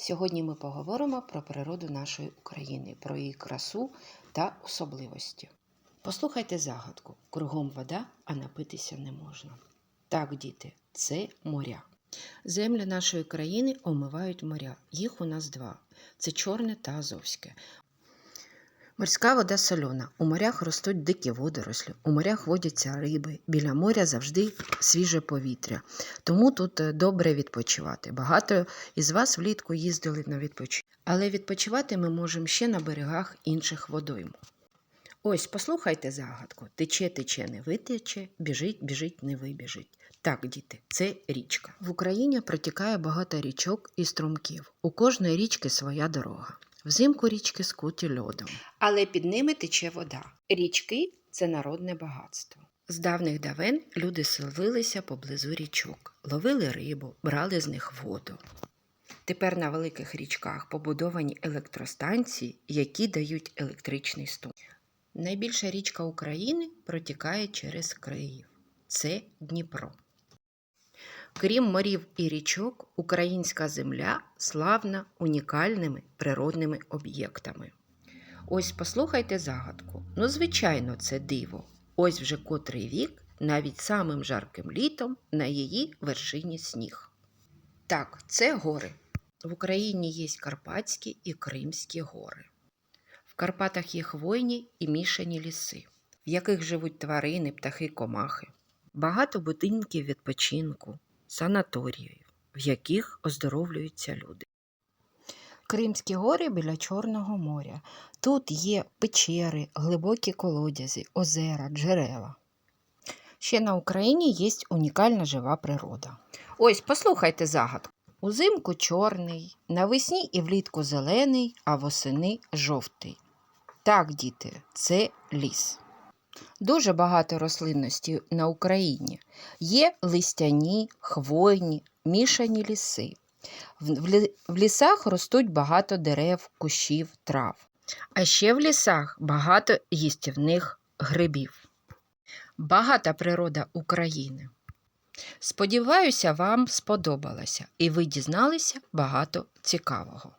Сьогодні ми поговоримо про природу нашої України, про її красу та особливості. Послухайте загадку: кругом вода, а напитися не можна. Так, діти, це моря. Землі нашої країни омивають моря. Їх у нас два: це Чорне та Азовське. Морська вода сольона. У морях ростуть дикі водорослі, у морях водяться риби. Біля моря завжди свіже повітря. Тому тут е, добре відпочивати. Багато із вас влітку їздили на відпочинок. Але відпочивати ми можемо ще на берегах інших водойм. Ось, послухайте загадку: тече, тече, не витече, біжить, біжить, не вибіжить. Так, діти, це річка. В Україні протікає багато річок і струмків. У кожної річки своя дорога. Взимку річки скуті льодом. Але під ними тече вода. Річки це народне багатство. З давних давен люди селилися поблизу річок, ловили рибу, брали з них воду. Тепер на великих річках побудовані електростанції, які дають електричний струм. Найбільша річка України протікає через Київ. Це Дніпро. Крім морів і річок, українська земля славна унікальними природними об'єктами. Ось послухайте загадку. Ну, звичайно, це диво. Ось вже котрий вік, навіть самим жарким літом, на її вершині сніг. Так, це гори. В Україні є Карпатські і Кримські гори. В Карпатах є хвойні і мішані ліси, в яких живуть тварини, птахи, комахи. Багато будинків відпочинку, санаторіїв, в яких оздоровлюються люди. Кримські гори біля Чорного моря. Тут є печери, глибокі колодязі, озера, джерела. Ще на Україні є унікальна жива природа. Ось послухайте загадку. Узимку чорний, навесні і влітку зелений, а восени жовтий. Так, діти, це ліс. Дуже багато рослинності на Україні. Є листяні, хвойні, мішані ліси. В, в, лі- в лісах ростуть багато дерев, кущів, трав. А ще в лісах багато їстівних грибів. Багата природа України. Сподіваюся, вам сподобалося і ви дізналися багато цікавого.